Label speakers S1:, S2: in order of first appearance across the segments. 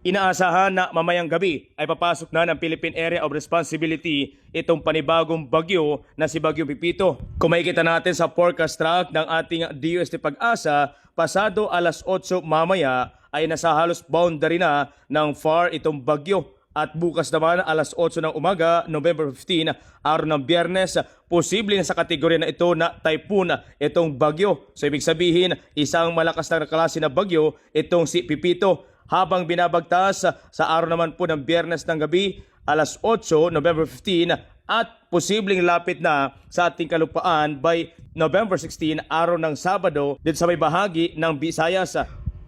S1: Inaasahan na mamayang gabi ay papasok na ng Philippine Area of Responsibility itong panibagong bagyo na si Bagyo Pipito. Kung makikita natin sa forecast track ng ating DUST Pag-asa, pasado alas 8 mamaya ay nasa halos boundary na ng far itong bagyo. At bukas naman alas 8 ng umaga, November 15, araw ng biyernes, posible na sa kategorya na ito na typhoon itong bagyo. So ibig sabihin, isang malakas na klase na bagyo itong si Pipito. Habang binabagtas sa araw naman po ng biyernes ng gabi, alas 8, November 15, at posibleng lapit na sa ating kalupaan by November 16, araw ng Sabado, dito sa may bahagi ng Visayas.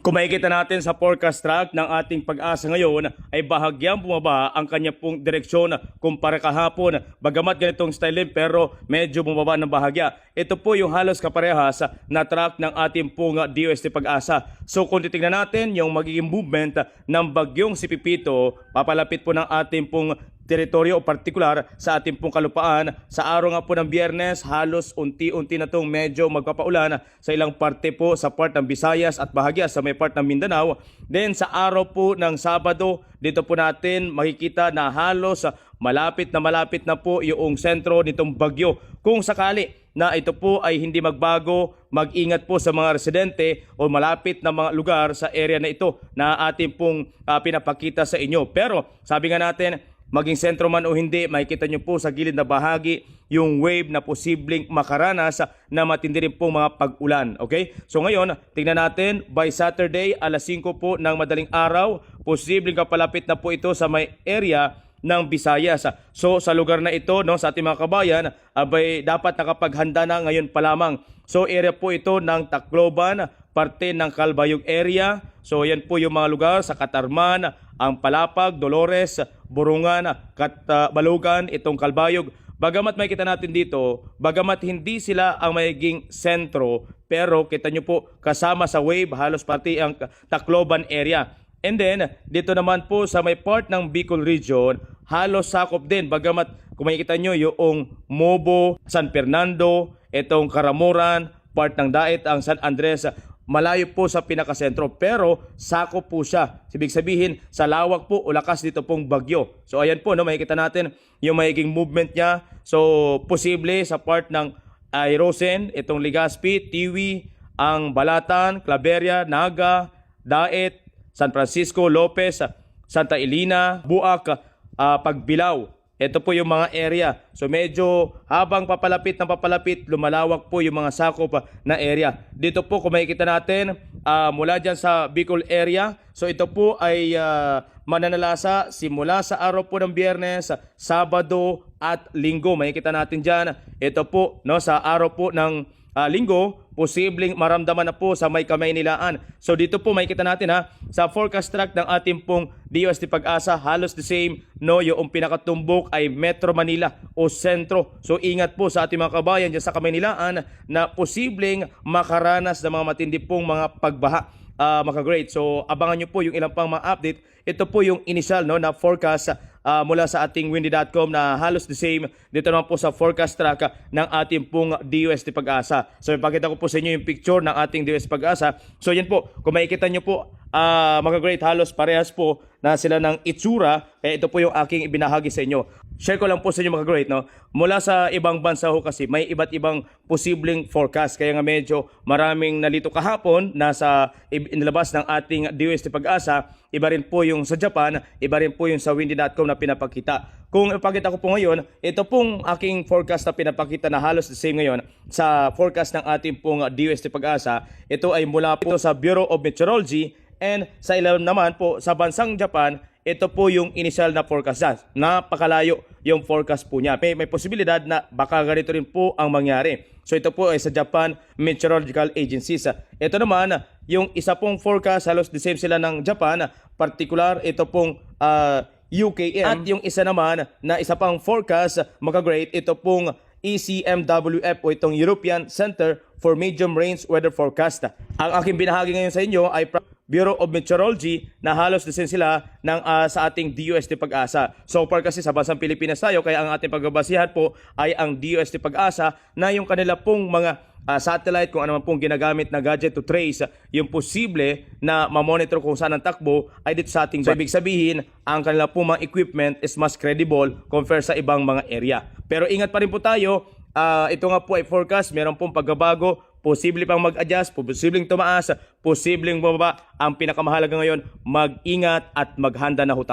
S1: Kung makikita natin sa forecast track ng ating pag-asa ngayon ay bahagyang bumaba ang kanya pong direksyon kumpara kahapon. Bagamat ganitong style pero medyo bumaba ng bahagya. Ito po yung halos kaparehas na track ng ating pong DOST pag-asa. So kung titingnan natin yung magiging movement ng bagyong si Pipito, papalapit po ng ating pong teritoryo o partikular sa ating pong kalupaan. Sa araw nga po ng biyernes, halos unti-unti na itong medyo magpapaulan sa ilang parte po sa part ng Visayas at bahagya sa may part ng Mindanao. Then sa araw po ng Sabado, dito po natin makikita na halos malapit na malapit na po yung sentro nitong bagyo. Kung sakali na ito po ay hindi magbago, mag-ingat po sa mga residente o malapit na mga lugar sa area na ito na ating pong ah, pinapakita sa inyo. Pero sabi nga natin, maging sentro man o hindi, makikita nyo po sa gilid na bahagi yung wave na posibleng makaranas na matindi rin pong mga pag-ulan. Okay? So ngayon, tingnan natin, by Saturday, alas 5 po ng madaling araw, posibleng kapalapit na po ito sa may area ng Visayas. So sa lugar na ito, no, sa ating mga kabayan, abay dapat nakapaghanda na ngayon pa lamang. So area po ito ng Tacloban, parte ng Calbayog area. So yan po yung mga lugar sa Katarman, ang Palapag, Dolores, Burungan, Kat, uh, Balugan, itong Calbayog. Bagamat makita natin dito, bagamat hindi sila ang magiging sentro, pero kita nyo po kasama sa wave halos pati ang Tacloban area. And then, dito naman po sa may part ng Bicol region, halos sakop din. Bagamat kung makikita nyo yung Mobo, San Fernando, itong Karamuran, part ng Daet, ang San Andres, malayo po sa pinakasentro pero sakop po siya. Ibig sabihin, sa lawak po o lakas dito pong bagyo. So ayan po, no, makikita natin yung magiging movement niya. So posible sa part ng Airosen, itong Legazpi, Tiwi, ang Balatan, Claveria, Naga, Daet, San Francisco, Lopez, Santa Elena, Buak, ah, Pagbilao. Ito po yung mga area. So medyo habang papalapit ng papalapit, lumalawak po yung mga sakop na area. Dito po kung makikita natin, ah, mula dyan sa Bicol area, so ito po ay ah, mananalasa simula sa araw po ng biyernes, Sabado at Linggo. Makikita natin dyan, ito po no, sa araw po ng ah, linggo, posibleng maramdaman na po sa may kamay nilaan. So dito po makikita natin ha, sa forecast track ng ating pong DOST Pag-asa, halos the same, no, yung pinakatumbok ay Metro Manila o sentro. So ingat po sa ating mga kabayan dyan sa kamay nilaan na posibleng makaranas ng mga matindi pong mga pagbaha uh, maka-great. So abangan nyo po yung ilang pang mga update. Ito po yung initial no, na forecast uh, mula sa ating windy.com na halos the same dito naman po sa forecast track uh, ng ating pong DUST Pag-asa. So ipakita ko po sa inyo yung picture ng ating DUST Pag-asa. So yan po, kung makikita nyo po, uh, maka-great halos parehas po na sila ng itsura. Kaya ito po yung aking ibinahagi sa inyo. Share ko lang po sa inyo mga great no. Mula sa ibang bansa ho kasi may iba't ibang posibleng forecast kaya nga medyo maraming nalito kahapon nasa inilabas ng ating DOST Pag-asa. Iba rin po yung sa Japan, iba rin po yung sa windy.com na pinapakita. Kung ipakita ko po ngayon, ito pong aking forecast na pinapakita na halos the same ngayon sa forecast ng ating pong DOST Pag-asa. Ito ay mula po sa Bureau of Meteorology and sa ilalim naman po sa bansang Japan ito po yung initial na forecast niya. Napakalayo yung forecast po niya. May, may posibilidad na baka ganito rin po ang mangyari. So ito po ay sa Japan Meteorological Agency. Ito naman, yung isa pong forecast, halos the same sila ng Japan. Particular, ito pong uh, UKM. At yung isa naman na isa pang forecast, maka-great, ito pong ECMWF o itong European Center for Medium Range Weather Forecast. Ang aking binahagi ngayon sa inyo ay Bureau of Meteorology na halos din sila ng, ah, sa ating DUST Pag-asa. So far kasi sa bansang Pilipinas tayo, kaya ang ating pagbabasihan po ay ang DUST Pag-asa na yung kanila pong mga ah, satellite, kung ano man pong ginagamit na gadget to trace yung posible na mamonitor kung saan ang takbo ay dito sa ating So, ibig sabihin, ang kanila pong mga equipment is mas credible compare sa ibang mga area. Pero ingat pa rin po tayo, ah, ito nga po ay forecast, meron pong pagbabago, posible pang mag-adjust, posibleng tumaas, posibleng bumaba. Ang pinakamahalaga ngayon, mag-ingat at maghanda na ho tayo.